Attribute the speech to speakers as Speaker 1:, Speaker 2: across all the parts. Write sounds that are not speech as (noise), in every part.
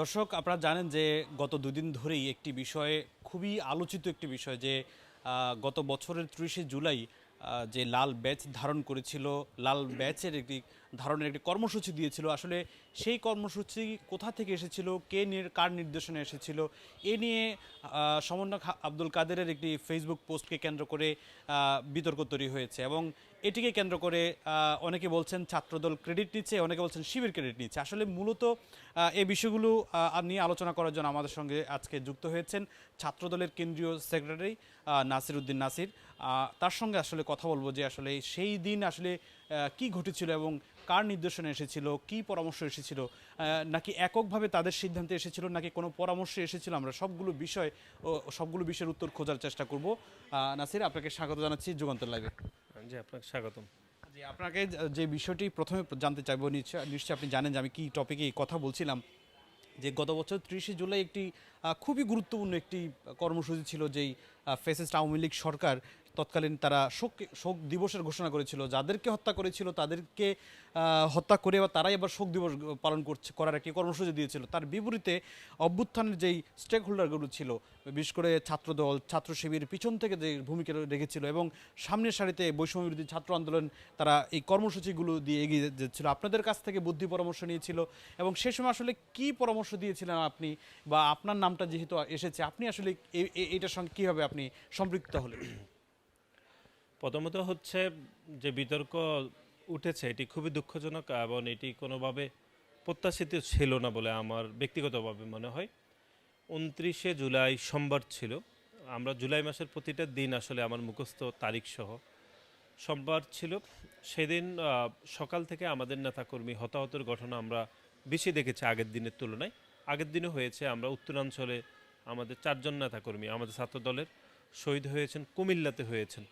Speaker 1: দর্শক, আপনারা জানেন যে গত দুদিন ধরেই একটি বিষয়ে, খুবই আলোচিত একটি বিষয় যে গত বছরের ত্রিশে জুলাই যে লাল ব্যাচ ধারণ করেছিল, লাল ব্যাচের একটি ধারণের একটি কর্মসূচি দিয়েছিল। আসলে সেই কর্মসূচি কোথা থেকে এসেছিল? কে কার নির্দেশনা এসেছিল? এ নিয়ে আহ, সমন্বয়ক আব্দুল কাদেরের একটি ফেসবুক পোস্টকে কেন্দ্র করে বিতর্ক তৈরি হয়েছে এবং এটিকে কেন্দ্র করে অনেকে বলছেন ছাত্রদল ক্রেডিট নিচ্ছে অনেকে বলছেন শিবির ক্রেডিট নিচ্ছে। আসলে মূলত এই বিষয়গুলো আহ, নিয়ে আলোচনা করার জন্য আমাদের সঙ্গে আজকে যুক্ত হয়েছেন ছাত্রদলের কেন্দ্রীয় সেক্রেটারি নাসির উদ্দিন নাসির। তার সঙ্গে আসলে কথা বলব যে আসলে সেই দিন আসলে কি ঘটেছিল এবং কার নির্দেশনা এসেছিল কি পরামর্শ এসেছিল নাকি এককভাবে তাদের সিদ্ধান্তে এসেছিল নাকি কোনো পরামর্শ এসেছিল আমরা সবগুলো বিষয় ও সবগুলো বিষয়ের উত্তর খোঁজার চেষ্টা করব। নাসির আপনাকে স্বাগত জানাচ্ছি যুগান্তর লাইভে।
Speaker 2: জি আপনাকে স্বাগতম।
Speaker 1: জি আপনাকে যে- যে বিষয়টি প্রথমে জানতে চাইব নিশ্চয় নিশ্চয়ই আপনি জানেন যে আমি কি টপিকে কথা বলছিলাম যে গত বছর ত্রিশে জুলাই একটি খুবই গুরুত্বপূর্ণ একটি কর্মসূচি ছিল যেই ফেসিস্ট আওয়ামী লীগ সরকার তৎকালীন তারা শোক শোক দিবসের ঘোষণা করেছিল। যাদেরকে হত্যা করেছিল, তাদেরকে হত্যা করে বা তারাই আবার শোক দিবস পালন করছে, করার একটি কর্মসূচি দিয়েছিল। তার বিপরীতে অভ্যুত্থানের যেই স্টেক হোল্ডারগুলো ছিল, বিশেষ করে ছাত্রদল, ছাত্র শিবির পিছন থেকে যে ভূমিকা রেখেছিল এবং সামনের সারিতে বৈষম্য বিরোধী ছাত্র আন্দোলন তারা এই কর্মসূচিগুলো দিয়ে এগিয়ে যাচ্ছিল আপনাদের কাছ থেকে বুদ্ধি পরামর্শ নিয়েছিল এবং সে সময় আসলে কি পরামর্শ দিয়েছিলেন আপনি বা আপনার নামটা যেহেতু এসেছে, আপনি আসলে এটার সঙ্গে কীভাবে আপনি সম্পৃক্ত হলেন?
Speaker 2: প্রথমত হচ্ছে যে বিতর্ক উঠেছে, এটি খুবই দুঃখজনক এবং এটি কোনোভাবে প্রত্যাশিত ছিল না বলে আমার ব্যক্তিগতভাবে মনে হয়। উনত্রিশে জুলাই সোমবার ছিল। আমরা জুলাই মাসের প্রতিটা দিন আসলে আমার মুখস্থ তারিখ সহ সোমবার ছিল। সেদিন সকাল থেকে আমাদের নেতাকর্মী হতাহতের ঘটনা আমরা বেশি দেখেছি আগের দিনের তুলনায়। আগের দিনে হয়েছে, আমরা উত্তরাঞ্চলে আমাদের চারজন নেতাকর্মী, আমাদের ছাত্র দলের শহীদ হয়েছেন, কুমিল্লাতে হয়েছেন।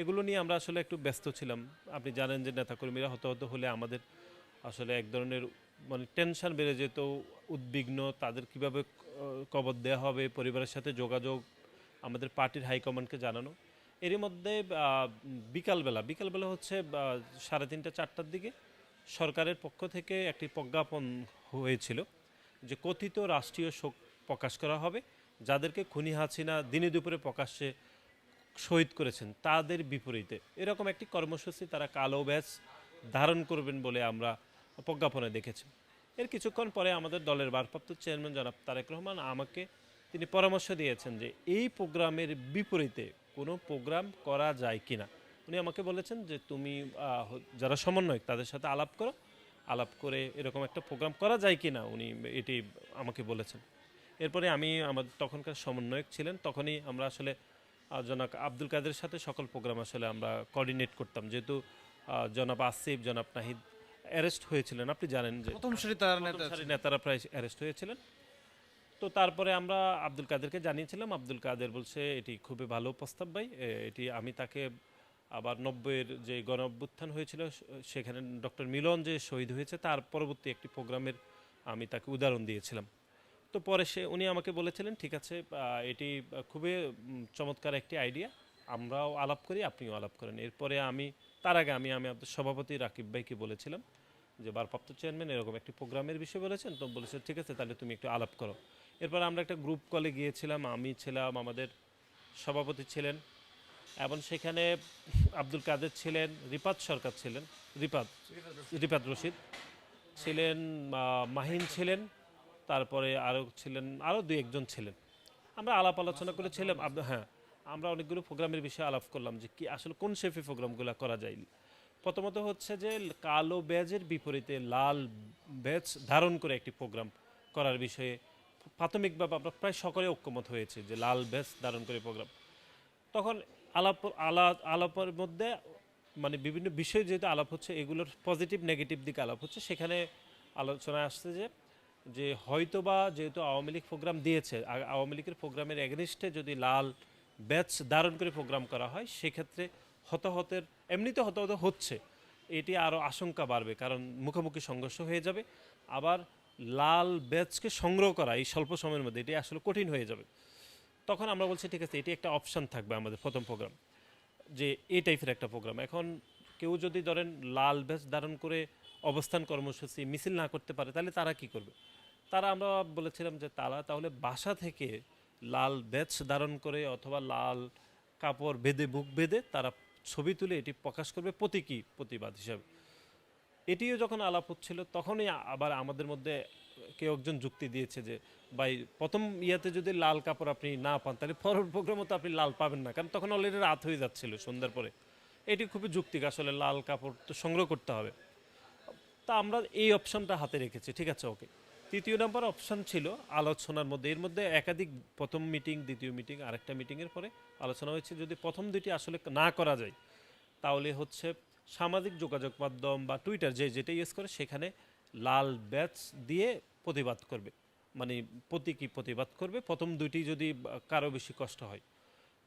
Speaker 2: এগুলো নিয়ে আমরা আসলে একটু ব্যস্ত ছিলাম। আপনি জানেন যে নেতাকর্মীরা হতাহত হলে আমাদের আসলে এক ধরনের মানে টেনশন বেড়ে যেত, উদ্বিগ্ন, তাদের কীভাবে কবর দেওয়া হবে, পরিবারের সাথে যোগাযোগ, আমাদের পার্টির হাইকমান্ডকে জানানো। এরই মধ্যে বিকালবেলা বিকালবেলা হচ্ছে সাড়ে তিনটা, চারটার দিকে সরকারের পক্ষ থেকে একটি প্রজ্ঞাপন হয়েছিল যে কথিত রাষ্ট্রীয় শোক প্রকাশ করা হবে। যাদেরকে খুনি হাসিনা দিনে দুপুরে প্রকাশ্যে শহীদ করেছেন তাদের বিপরীতে। এরকম একটি কর্মসূচি তারা কালো ব্যাচ ধারণ করবেন বলে আমরা প্রজ্ঞাপনে দেখেছি। এর কিছুক্ষণ পরে আমাদের দলের ভারপ্রাপ্ত চেয়ারম্যান জনাব তারেক রহমান আমাকে তিনি পরামর্শ দিয়েছেন যে এই প্রোগ্রামের বিপরীতে কোনো প্রোগ্রাম করা যায় কিনা। উনি আমাকে বলেছেন যে তুমি যারা সমন্বয়ক তাদের সাথে আলাপ করো। আলাপ করে এরকম একটা প্রোগ্রাম করা যায় কি না উনি এটি আমাকে বলেছেন। এরপরে আমি আমাদের তখনকার সমন্বয়ক ছিলেন, তখনই আমরা আসলে জনাব আব্দুল কাদের সাথে সকল প্রোগ্রাম আসলে আমরা কোঅর্ডিনেট করতাম। যেহেতু জনাব আসিফ জনাব নাহিদ অ্যারেস্ট হয়েছিলেন। আপনি জানেন যে
Speaker 1: প্রথম সারি
Speaker 2: নেতারা প্রায় অ্যারেস্ট হয়েছিলেন। তো তারপরে আমরা আব্দুল কাদেরকে জানিয়েছিলাম। আব্দুল কাদের বলছে এটি খুবই ভালো প্রস্তাব ভাই। এটি আমি তাকে আবার নব্বইয়ের যে গণ অভ্যুত্থান হয়েছিল সেখানে ডক্টর মিলন যে শহীদ হয়েছে তার পরবর্তী একটি প্রোগ্রামের আমি তাকে উদাহরণ দিয়েছিলাম। তো পরে সে, উনি আমাকে বলেছিলেন, ঠিক আছে এটি খুবই চমৎকার একটি আইডিয়া। আমরাও আলাপ করি, আপনিও আলাপ করেন। এরপরে আমি, তার আগে আমি আমি সভাপতি রাকিব ভাইকে বলেছিলাম যে, ভারপ্রাপ্ত চেয়ারম্যান এরকম একটি প্রোগ্রামের বিষয়ে বলেছেন। তো বলেছে, ঠিক আছে, তাহলে তুমি একটু আলাপ করো। এরপর আমরা একটা গ্রুপ কলে গিয়েছিলাম, আমি ছিলাম, আমাদের সভাপতি ছিলেন এবং সেখানে আব্দুল কাদের ছিলেন, রিপাত সরকার ছিলেন, রিপাত রিপাত রশিদ ছিলেন মাহিন ছিলেন তারপরে আরও ছিলেন আরও দুই একজন ছিলেন। আমরা আলাপ আলোচনা করেছিলাম হ্যাঁ আমরা অনেকগুলো প্রোগ্রামের বিষয়ে আলাপ করলাম যে কি আসলে কোন শেফে প্রোগ্রামগুলো করা যায়। প্রথমত হচ্ছে যে কালো ব্যাজের বিপরীতে লাল ব্যাজ ধারণ করে একটি প্রোগ্রাম করার বিষয়ে প্রাথমিকভাবে আমরা প্রায় সকলে ঐক্যমত হয়েছে যে লাল ব্যাজ ধারণ করে প্রোগ্রাম। তখন আলাপ আলাপ আলাপের মধ্যে মানে বিভিন্ন বিষয় যেহেতু আলাপ হচ্ছে এগুলোর পজিটিভ নেগেটিভ দিকে আলাপ হচ্ছে সেখানে আলোচনায় আসছে যে যে হয়তোবা যেহেতু আওয়ামী লীগ প্রোগ্রাম দিয়েছে আওয়ামী লীগের প্রোগ্রামের এগেনিস্টে যদি লাল ব্যাচ ধারণ করে প্রোগ্রাম করা হয়, সেক্ষেত্রে হতাহতের, এমনিতে হতাহত হচ্ছে। এটি আরও আশঙ্কা বাড়বে, কারণ মুখোমুখি সংঘর্ষ হয়ে যাবে। আবার লাল ব্যাচকে সংগ্রহ করা এই স্বল্প সময়ের মধ্যে, এটি আসলে কঠিন হয়ে যাবে। তখন আমরা বলছি, ঠিক আছে, এটি একটা অপশন থাকবে আমাদের প্রথম প্রোগ্রাম। যে এই টাইপের একটা প্রোগ্রাম। এখন কেউ যদি ধরেন লাল ব্যাচ ধারণ করে অবস্থান কর্মসূচি, মিছিল না করতে পারে, তাহলে তারা কি করবে? তারা আমরা বলেছিলাম যে তারা তাহলে বাসা থেকে লাল ব্যাচ ধারণ করে অথবা লাল কাপড় বেঁধে, বুক বেঁধে তারা ছবি তুলে এটি প্রকাশ করবে প্রতীকী প্রতিবাদ হিসাবে। এটিও যখন আলাপ হচ্ছিল, তখনই আবার আমাদের মধ্যে কেউ একজন যুক্তি দিয়েছে যে, ভাই, প্রথম ইয়াতে যদি লাল কাপড় আপনি না পান, তাহলে পরের প্রোগ্রামও তো আপনি লাল পাবেন না। কারণ তখন অলরেডি রাত হয়ে যাচ্ছিল সন্ধ্যার পরে। এটি খুবই যুক্তিক, আসলে লাল কাপড় তো সংগ্রহ করতে হবে। তা আমরা এই অপশনটা হাতে রেখেছি, ঠিক আছে ওকে তৃতীয় নম্বর অপশন ছিল আলোচনার মধ্যে, এর মধ্যে একাধিক, প্রথম মিটিং দ্বিতীয় মিটিং আরেকটা মিটিংয়ের পরে আলোচনা হয়েছে, যদি প্রথম দুটি আসলে না করা যায়, তাহলে হচ্ছে সামাজিক যোগাযোগ মাধ্যম বা টুইটার যে যেটা ইউজ করে, সেখানে লাল ব্যাচ দিয়ে প্রতিবাদ করবে। মানে প্রতীকী প্রতিবাদ করবে, প্রথম দুটি যদি কারও বেশি কষ্ট হয়।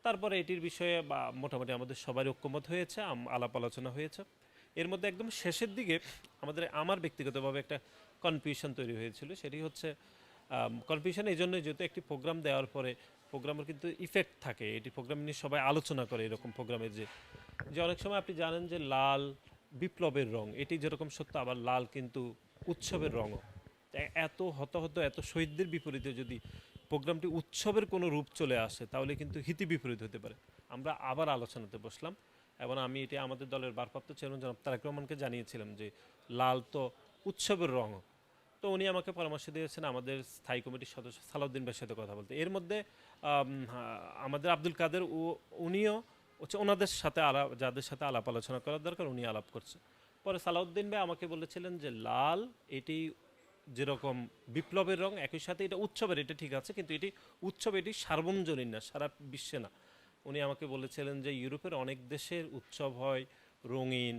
Speaker 2: তারপরে এটির বিষয়ে বা মোটামুটি আমাদের সবারই ঐক্যমত হয়েছে আলাপ আলোচনা হয়েছে। এর মধ্যে একদম শেষের দিকে আমাদের আমার ব্যক্তিগতভাবে একটা কনফিউশন তৈরি হয়েছিল। সেটি হচ্ছে কনফিউশন এই জন্য যেহেতু একটি প্রোগ্রাম দেওয়ার পরে প্রোগ্রামের কিন্তু ইফেক্ট থাকে। এটি প্রোগ্রাম নিয়ে সবাই আলোচনা করে এরকম প্রোগ্রামের যে যে অনেক সময় আপনি জানেন যে লাল বিপ্লবের রং, এটি যেরকম সত্য, আবার লাল কিন্তু উৎসবের রঙও। এত হতাহত, এত শহীদদের বিপরীতে যদি প্রোগ্রামটি উৎসবের কোনো রূপ চলে আসে, তাহলে কিন্তু হিতি বিপরীত হতে পারে। আমরা আবার আলোচনাতে বসলাম। এবং আমি এটি আমাদের দলের ভারপ্রাপ্ত চেয়ারম্যান জনাব তারেক রহমানকে জানিয়েছিলাম যে লাল তো উৎসবের রঙ। তো উনি আমাকে পরামর্শ দিয়েছেন আমাদের স্থায়ী কমিটির সদস্য সালাউদ্দিন ভাইয়ের সাথে কথা বলতে। এর মধ্যে আমাদের আব্দুল কাদের ও- উনিও হচ্ছে ওনাদের সাথে আলাপ যাদের সাথে আলাপ আলোচনা করার দরকার, উনি আলাপ করছে। পরে সালাউদ্দিন ভাই আমাকে বলেছিলেন যে লাল এটি যেরকম বিপ্লবের রং একই সাথে এটা উৎসবের, এটা ঠিক আছে, কিন্তু এটি উৎসব এটি সার্বজনীন না, সারা বিশ্বে না। উনি আমাকে বলেছিলেন যে ইউরোপের অনেক দেশের উৎসব হয় রঙিন,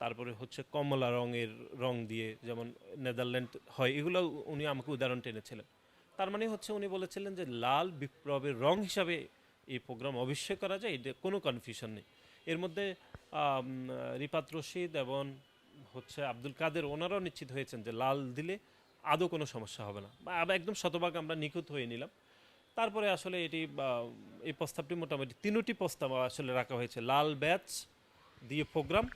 Speaker 2: তারপরে হচ্ছে কমলা রঙের রং দিয়ে, যেমন নেদারল্যান্ড হয়, এগুলো উনি আমাকে উদাহরণ টেনেছিলেন। তার মানে হচ্ছে উনি বলেছিলেন যে লাল বিপ্লবের রং হিসাবে এই প্রোগ্রাম অবশ্যই করা যায়, এটা কোনো কনফিউশন নেই। এর মধ্যে রিপাত রশিদ এবং হচ্ছে আব্দুল কাদের, ওনারাও নিশ্চিত হয়েছেন যে লাল দিলে আদৌ কোনো সমস্যা হবে না। বা একদম শতভাগ আমরা নিখুঁত হয়ে নিলাম। তারপরে আসলে এটি এই প্রস্তাবটি মোটামুটি তিনটি প্রস্তাব আসলে রাখা হয়েছে। লাল ব্যাচ দিয়ে প্রোগ্রাম,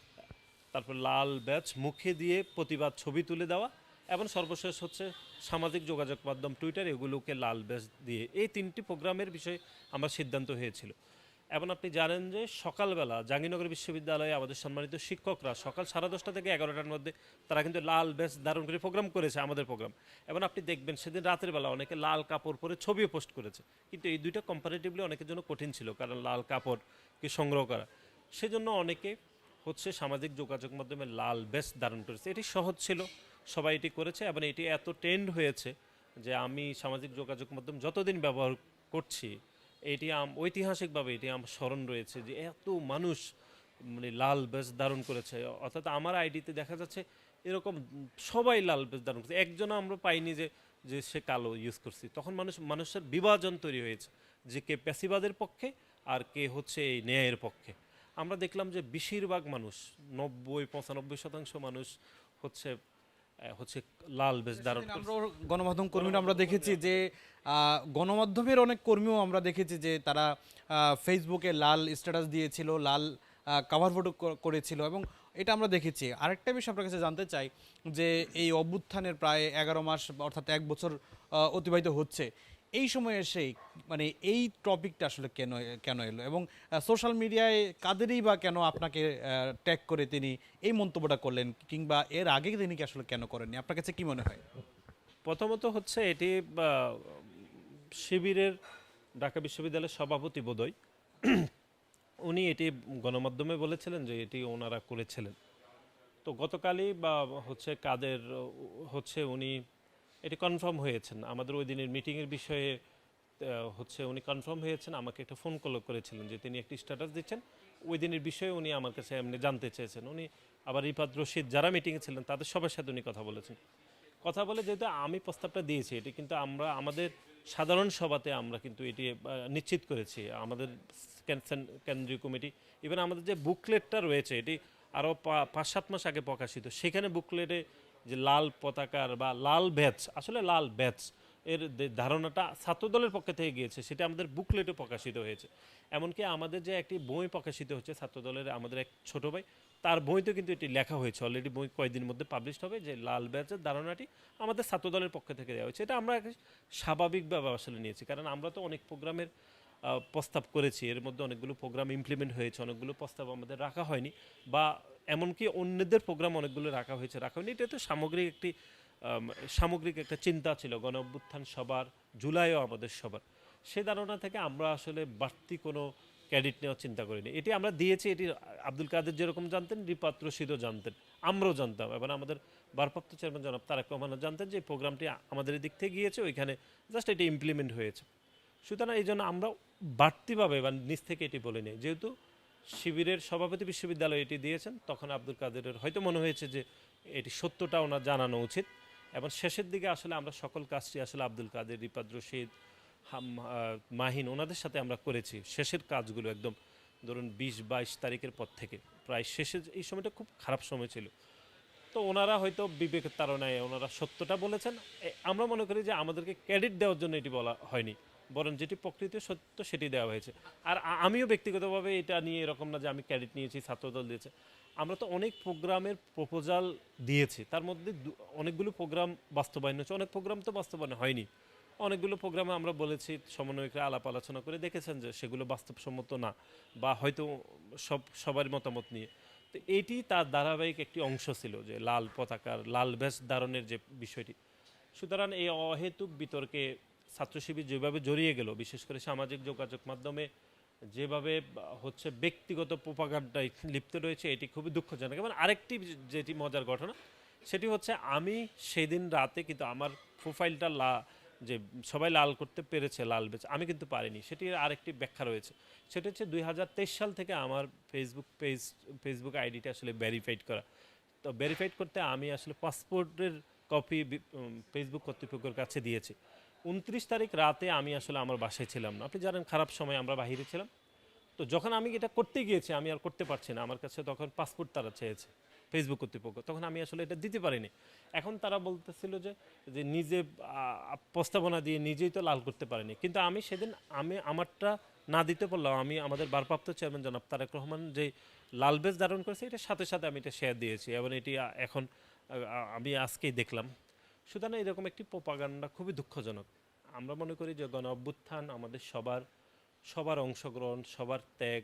Speaker 2: তারপর লাল ব্যাচ মুখে দিয়ে প্রতিবাদ ছবি তুলে দেওয়া, এবং সর্বশেষ হচ্ছে সামাজিক যোগাযোগ মাধ্যম টুইটার, এগুলোকে লাল ব্যাচ দিয়ে। এই তিনটি প্রোগ্রামের বিষয়ে আমার সিদ্ধান্ত হয়েছিল। এবং আপনি জানেন যে সকালবেলা জাহাঙ্গীরনগর বিশ্ববিদ্যালয়ে আমাদের সম্মানিত শিক্ষকরা সকাল সাড়ে দশটা থেকে এগারোটার মধ্যে তারা কিন্তু লাল ব্যাচ ধারণ করে প্রোগ্রাম করেছে আমাদের প্রোগ্রাম। এবং আপনি দেখবেন সেদিন রাতের বেলা অনেকে লাল কাপড় পরে ছবিও পোস্ট করেছে। কিন্তু এই দুইটা কম্পারেটিভলি অনেকের জন্য কঠিন ছিল কারণ লাল কাপড়কে সংগ্রহ করা। সেজন্য অনেকে হচ্ছে সামাজিক যোগাযোগ মাধ্যমে লাল ব্যাচ ধারণ করেছে। এটি সহজ ছিল, সবাই এটি করেছে এবং এটি এত ট্রেন্ড হয়েছে যে আমি সামাজিক যোগাযোগ মাধ্যম যতদিন ব্যবহার করছি এটি ঐতিহাসিকভাবে এটি আমার স্মরণ রয়েছে যে এত মানুষ মানে লাল বেশ ধারণ করেছে। অর্থাৎ আমার আইডিতে দেখা যাচ্ছে এরকম সবাই লাল বেশ ধারণ করেছে। একজনও আমরা পাইনি যে যে সে কালো ইউজ করছি। তখন মানুষ, মানুষের বিভাজন তৈরি হয়েছে যে কে প্যাসিবাদের পক্ষে আর কে হচ্ছে এই ন্যায়ের পক্ষে। আমরা দেখলাম যে বেশিরভাগ মানুষ, নব্বই, পঁচানব্বই শতাংশ মানুষ হচ্ছে হচ্ছে লাল বেশ
Speaker 1: দারুণ। গণমাধ্যম কর্মীরা আমরা দেখেছি যে গণমাধ্যমের অনেক কর্মীও আমরা দেখেছি যে তারা আহ, ফেসবুকে লাল স্ট্যাটাস দিয়েছিল লাল কাভার ফটো করেছিল এবং এটা আমরা দেখেছি আরেকটা বিষয় আপনার কাছে জানতে চাই যে এই অভ্যুত্থানের প্রায় এগারো মাস অর্থাৎ এক বছর অতিবাহিত হচ্ছে এই সময় এসে মানে এই টপিকটা আসলে কেন কেন এলো? এবং সোশ্যাল মিডিয়ায় কাদেরই বা কেন আপনাকে ট্যাগ করে তিনি এই মন্তব্যটা করলেন? কিংবা এর আগে তিনি আসলে কেন করেননি? আপনার কাছে কি মনে হয়?
Speaker 2: প্রথমত হচ্ছে এটি শিবিরের ঢাকা বিশ্ববিদ্যালয়ের সভাপতি বোধহয় (clears throat) উনি এটি গণমাধ্যমে বলেছিলেন যে এটি ওনারা করেছিলেন। তো গতকালই, বা, হচ্ছে কাদের, হচ্ছে উনি এটি কনফার্ম হয়েছেন। আমাদের ওই দিনের মিটিংয়ের বিষয়ে হচ্ছে উনি কনফার্ম হয়েছেন, আমাকে একটা ফোন কল করেছিলেন যে তিনি একটি স্ট্যাটাস দিচ্ছেন। ওই দিনের বিষয়ে উনি আমার কাছে এমনি জানতে চেয়েছেন। উনি আবার রিপাত রশিদ যারা মিটিংয়ে ছিলেন, তাদের সবার সাথে উনি কথা বলেছেন। কথা বলে যেহেতু আমি প্রস্তাবটা দিয়েছি, এটি কিন্তু আমরা, আমাদের সাধারণ সভাতে আমরা কিন্তু এটি নিশ্চিত করেছি। আমাদের কেন্দ্রীয় কমিটি ইভেন আমাদের যে বুকলেটটা রয়েছে, এটি আরও পাঁচ, সাত মাস আগে প্রকাশিত, সেখানে বুকলেটে যে লাল পতাকার বা লাল ব্যাচ, আসলে লাল ব্যাচ, এর ধারণাটা ছাত্রদলের পক্ষ থেকে গিয়েছে, সেটা আমাদের বুকলেটে প্রকাশিত হয়েছে। এমনকি আমাদের যে একটি বই প্রকাশিত হচ্ছে ছাত্রদলের, আমাদের এক ছোট ভাই, তার বইতে কিন্তু এটি লেখা হয়েছে। অলরেডি বই কয়েকদিনের মধ্যে পাবলিশ হবে, যে লাল ব্যাচের ধারণাটি আমাদের ছাত্রদলের পক্ষ থেকে দেওয়া হয়েছে। এটা আমরা স্বাভাবিকভাবে আসলে নিয়েছি, কারণ আমরা তো অনেক প্রোগ্রামের প্রস্তাব করেছি, এর মধ্যে অনেকগুলো প্রোগ্রাম ইমপ্লিমেন্ট হয়েছে, অনেকগুলো প্রস্তাব আমাদের রাখা হয়নি, বা এমনকি অন্যদের প্রোগ্রাম অনেকগুলো রাখা হয়েছে, রাখা হয়নি। এটা তো সামগ্রিক একটি সামগ্রিক একটা চিন্তা ছিল গণ অভ্যুত্থান সবার, জুলাইও আমাদের সবার। সে ধারণা থেকে আমরা আসলে বাড়তি কোনো ক্রেডিট নেওয়ার চিন্তা করিনি। এটি আমরা দিয়েছি, এটি আব্দুল কাদের যেরকম জানতেন, রিপাত রশিদও জানতেন, আমরাও জানতাম। এবং আমাদের ভারপ্রাপ্ত চেয়ারম্যান জনাব তারেক রহমানও জানতেন যে প্রোগ্রামটি আমাদের দিক থেকে গিয়েছে, ওইখানে জাস্ট এটি ইমপ্লিমেন্ট হয়েছে। সুতরাং এই জন্য আমরা বাড়তিভাবে বা নিজ থেকে এটি বলে নিই। যেহেতু শিবিরের সভাপতি বিশ্ববিদ্যালয় এটি দিয়েছেন। তখন আব্দুল কাদেরের হয়তো মনে হয়েছে যে এটি সত্যটা ওনার জানানো উচিত। এবং শেষের দিকে আসলে আমরা সকল কাজটি আসলে আব্দুল কাদের রিপাদ রশিদ মাহিন ওনাদের সাথে আমরা করেছি। শেষের কাজগুলো একদম ধরুন বিশ বাইশ তারিখের পর থেকে। প্রায় শেষের এই সময়টা খুব খারাপ সময় ছিল। তো ওনারা হয়তো বিবেকের তারণায় ওনারা সত্যটা বলেছেন। আমরা মনে করি যে আমাদেরকে ক্রেডিট দেওয়ার জন্য এটি বলা হয়নি। বরং যেটি প্রকৃত সত্য সেটি দেওয়া হয়েছে। আর আমিও ব্যক্তিগতভাবে এটা নিয়ে এরকম না যে আমি ক্রেডিট নিয়েছি, ছাত্রদল দিয়েছে। আমরা তো অনেক প্রোগ্রামের প্রপোজাল দিয়েছি। তার মধ্যে অনেকগুলো প্রোগ্রাম বাস্তবায়ন হয়েছে। অনেক প্রোগ্রাম তো বাস্তবায়ন হয়নি। অনেকগুলো প্রোগ্রামে আমরা বলেছি, সমন্বয়করা আলাপ আলোচনা করে দেখেছেন যে সেগুলো বাস্তবসম্মত না বা হয়তো সব সবার মতামত নিয়ে। তো এটি তার ধারাবাহিক একটি অংশ ছিল যে লাল পতাকার, লাল ব্যাস ধারণের যে বিষয়টি। সুতরাং এই অহেতুক বিতর্কে ছাত্র শিবির যেভাবে জড়িয়ে গেল, বিশেষ করে সামাজিক যোগাযোগ মাধ্যমে যেভাবে হচ্ছে ব্যক্তিগত প্রোপাগান্ডায় লিপ্ত রয়েছে, এটি খুবই দুঃখজনক। এবং আরেকটি যেটি মজার ঘটনা, সেটি হচ্ছে আমি সেদিন রাতে কিন্তু আমার প্রোফাইলটা লা, যে সবাই লাল করতে পেরেছে, লাল বেচ, আমি কিন্তু পারিনি। সেটির আরেকটি ব্যাখ্যা রয়েছে। সেটা হচ্ছে দুই হাজার তেইশ সাল থেকে আমার ফেসবুক পেজ ফেসবুক আইডিটা আসলে ভেরিফাইড করা। তো ভেরিফাইড করতে আমি আসলে পাসপোর্টের কপি ফেসবুক কর্তৃপক্ষের কাছে দিয়েছি। উনত্রিশ তারিখ রাতে আমি আসলে আমার বাসায় ছিলাম না। আপনি জানেন খারাপ সময় আমরা বাহিরে ছিলাম। তো যখন আমি এটা করতে গিয়েছি, আমি আর করতে পারছি না। আমার কাছে তখন পাসপোর্ট তারা চেয়েছে ফেসবুক কর্তৃপক্ষ। তখন আমি আসলে এটা দিতে পারিনি। এখন তারা বলতেছিল যে যে নিজে প্রস্তাবনা দিয়ে নিজেই তো লাল করতে পারেনি। কিন্তু আমি সেদিন, আমি আমারটা না দিতে পারলাম আমি আমাদের ভারপ্রাপ্ত চেয়ারম্যান জনাব তারেক রহমান যে লাল বেজ ধারণ করেছে, এটার সাথে সাথে আমি এটা শেয়ার দিয়েছি। এবং এটি এখন আমি আজকেই দেখলাম। সুতরাং এরকম একটি প্রোপাগান্ডা খুবই দুঃখজনক। আমরা মনে করি যে গণ অভ্যুত্থান আমাদের সবার সবার অংশগ্রহণ, সবার ত্যাগ।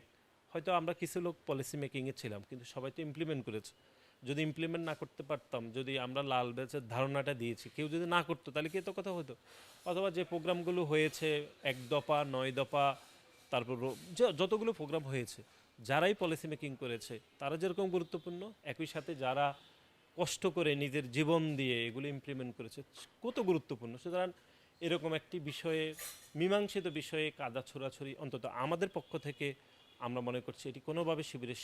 Speaker 2: হয়তো আমরা কিছু লোক পলিসি মেকিংয়ে ছিলাম, কিন্তু সবাই তো ইমপ্লিমেন্ট করেছে। যদি ইমপ্লিমেন্ট না করতে পারতাম, যদি আমরা লাল ব্যাচের ধারণাটা দিয়েছি, কেউ যদি না করতো, তাহলে কি তো কথা হতো? অথবা যে প্রোগ্রামগুলো হয়েছে, এক দফা, নয় দফা, তারপর যতগুলো প্রোগ্রাম হয়েছে, যারাই পলিসি মেকিং করেছে, তারা যেরকম গুরুত্বপূর্ণ, একই সাথে যারা কষ্ট করে নিজের জীবন দিয়ে এগুলো ইমপ্লিমেন্ট করেছে, কত গুরুত্বপূর্ণ। সুতরাং এরকম একটি বিষয়ে, মীমাংসিত বিষয়ে কাদা ছোড়াছড়ি অন্তত আমাদের পক্ষ থেকে আমরা মনে করছি এটি কোনোভাবে শিবিরের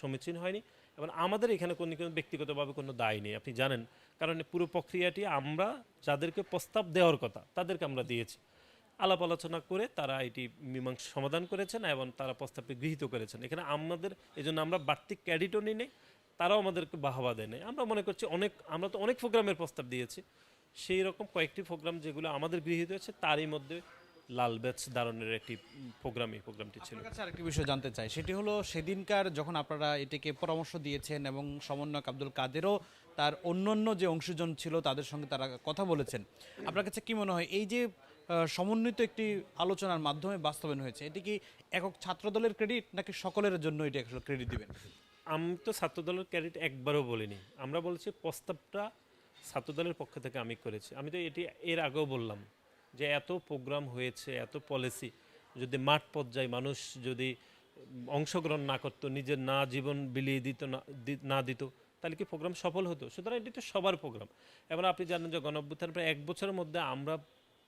Speaker 2: সমীচীন হয়নি এবং আমাদের এখানে কোনো কোনো ব্যক্তিগতভাবে কোনো দায় নেই, আপনি জানেন। কারণ পুরো প্রক্রিয়াটি আমরা যাদেরকে প্রস্তাব দেওয়ার কথা, তাদেরকে আমরা দিয়েছি। আলাপ আলোচনা করে তারা এটি মীমাংসা সমাধান করেছেন এবং তারা প্রস্তাবটি গৃহীত করেছেন। এখানে আমাদের এই জন্য আমরা বাড়তি ক্যাডিটও নেই তারাও আমাদেরকে বাহবা দেয় নাই। আমরা মনে করছি অনেক, আমরা তো অনেক প্রোগ্রামের প্রস্তাব দিয়েছি। সেই রকম কয়েকটি প্রোগ্রাম যেগুলো আমাদের গৃহীত হয়েছে, তারই মধ্যে লাল ব্যাচ ধারণের একটি প্রোগ্রাম, এই প্রোগ্রামটি ছিল।
Speaker 1: কাছে আরেকটি বিষয় জানতে চাই, সেটি হলো সেদিনকার যখন আপনারা এটিকে পরামর্শ দিয়েছেন এবং সমন্বয়ক আব্দুল কাদেরও তার অন্যান্য যে অংশজন ছিল তাদের সঙ্গে তারা কথা বলেছেন, আপনার কাছে কি মনে হয় এই যে সমন্বিত একটি আলোচনার মাধ্যমে বাস্তবায়ন হয়েছে, এটি কি একক ছাত্রদলের ক্রেডিট নাকি সকলের জন্য এটি আসলে ক্রেডিট দিবেন?
Speaker 2: আমি তো ছাত্রদলের ক্যারিট একবারও বলিনি। আমরা বলছি প্রস্তাবটা ছাত্রদলের পক্ষ থেকে আমি করেছি। আমি তো এটি এর আগেও বললাম যে এত প্রোগ্রাম হয়েছে, এত পলিসি, যদি মাঠ পর্যায়ে মানুষ যদি অংশগ্রহণ না করতো, নিজের না জীবন বিলিয়ে দিত, না না দিত, তাহলে কি প্রোগ্রাম সফল হতো? সুতরাং এটি তো সবার প্রোগ্রাম। এবার আপনি জানেন যে গণঅভ্যুত্থান প্রায় এক বছরের মধ্যে আমরা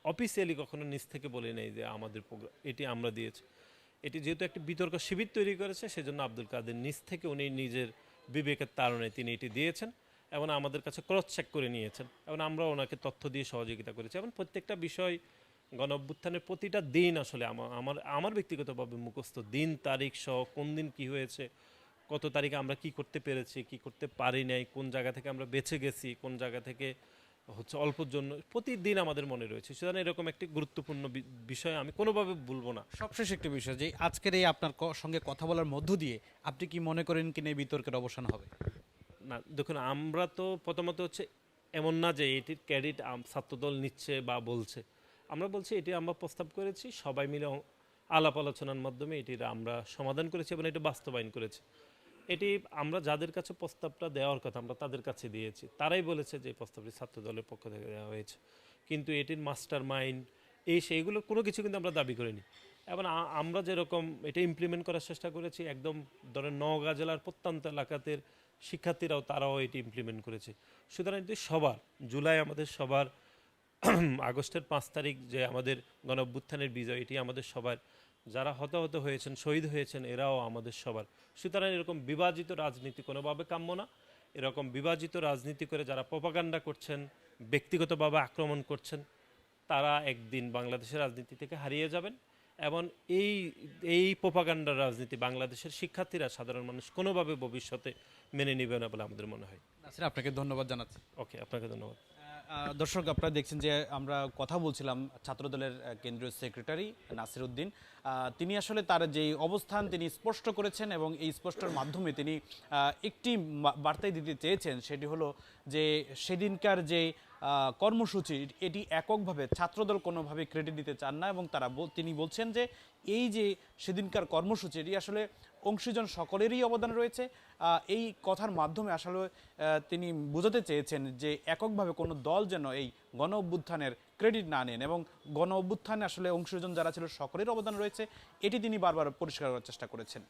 Speaker 2: অফিসিয়ালি কখনো নিজ থেকে বলি নাই যে আমাদের প্রোগ্রাম, এটি আমরা দিয়েছি। এটি যেহেতু একটি বিতর্ক শিবির তৈরি করেছে, সেজন্য আব্দুল কাদের নিজ থেকে উনি নিজের বিবেকের তারণে তিনি এটি দিয়েছেন এবং আমাদের কাছে ক্রস চেক করে নিয়েছেন এবং আমরা ওনাকে তথ্য দিয়ে সহযোগিতা করেছি এবং প্রত্যেকটা বিষয় গণ অভ্যুত্থানের প্রতিটা দিন আসলে আমা- আমার আমার ব্যক্তিগতভাবে মুখস্থ দিন, তারিখ সহ কোন দিন কি হয়েছে, কত তারিখে আমরা কি করতে পেরেছি, কি করতে পারি নাই, কোন জায়গা থেকে আমরা বেঁচে গেছি, কোন জায়গা থেকে হচ্ছে অল্পর জন্য প্রতিদিন আমাদের মনে রয়েছে। সুতরাং এরকম একটি গুরুত্বপূর্ণ বিষয় আমি কোনোভাবে বলব না।
Speaker 1: সবশেষ একটি বিষয় যে আজকের এই আপনার সঙ্গে কথা বলার মধ্য দিয়ে আপনি কি মনে করেন কিনা এই বিতর্কের অবসান হবে?
Speaker 2: না দেখুন আমরা তো প্রথমত হচ্ছে এমন না যে এটির ক্রেডিট ছাত্রদল নিচ্ছে বা বলছে। আমরা বলছি এটি আমরা প্রস্তাব করেছি সবাই মিলে আলাপ আলোচনার মাধ্যমে এটির আমরা সমাধান করেছি এবং এটি বাস্তবায়ন করেছি। এটি আমরা যাদের কাছে প্রস্তাবটা দেওয়ার কথা আমরা তাদের কাছে দিয়েছি, তারাই বলেছে যে প্রস্তাবটি ছাত্র দলের পক্ষ থেকে দেওয়া হয়েছে। কিন্তু এটির মাস্টার মাইন্ড এই সেইগুলো কোনো কিছু কিন্তু আমরা দাবি করিনি। এবং আমরা যেরকম এটা ইমপ্লিমেন্ট করার চেষ্টা করেছি, একদম ধরেন নওগাঁ জেলার প্রত্যন্ত এলাকাতে শিক্ষার্থীরাও তারাও এটি ইমপ্লিমেন্ট করেছে। সুতরাং এটি সবার, জুলাই আমাদের সবার, (clears throat) আগস্টের পাঁচ তারিখ যে আমাদের গণ অভ্যুত্থানের বিজয়, এটি আমাদের সবার যারা হতাহত হয়েছেন শহীদ হয়েছেন এরাও আমাদের সবার। সুতরাং এরকম বিভাজিত রাজনীতি কোনোভাবে কাম্য না। এরকম বিভাজিত রাজনীতি করে যারা প্রপাগান্ডা করছেন ব্যক্তিগতভাবে আক্রমণ করছেন তারা একদিন বাংলাদেশের রাজনীতি থেকে হারিয়ে যাবেন এবং এই এই প্রপাগান্ডার রাজনীতি বাংলাদেশের শিক্ষার্থীরা সাধারণ মানুষ কোনোভাবে ভবিষ্যতে মেনে নেবে না বলে আমাদের মনে হয়।
Speaker 1: আপনাকে ধন্যবাদ জানাচ্ছি।
Speaker 2: ওকে আপনাকে ধন্যবাদ।
Speaker 1: দর্শক, আপনারা দেখছেন যে আমরা কথা বলছিলাম ছাত্রদলের কেন্দ্রীয় সেক্রেটারি নাসির উদ্দিন তিনি আসলে তার যেই অবস্থান, তিনি স্পষ্ট করেছেন এবং এই স্পষ্টর মাধ্যমে তিনি একটি বার্তাই দিতে চেয়েছেন, সেটি হলো যে সেদিনকার যে কর্মসূচি, এটি এককভাবে ছাত্রদল কোনোভাবে ক্রেডিট দিতে চান না এবং তারা তিনি বলছেন যে এই যে সেদিনকার কর্মসূচি, এটি আসলে অংশীজন সকলেরই অবদান রয়েছে। এই কথার মাধ্যমে আসলে তিনি বোঝাতে চেয়েছেন যে এককভাবে কোনো দল যেন এই গণ অভ্যুত্থানের ক্রেডিট না নেন এবং গণ অভ্যুত্থানে আসলে অংশীজন যারা ছিল সকলের অবদান রয়েছে, এটি তিনি বারবার পরিষ্কার করার চেষ্টা করেছেন।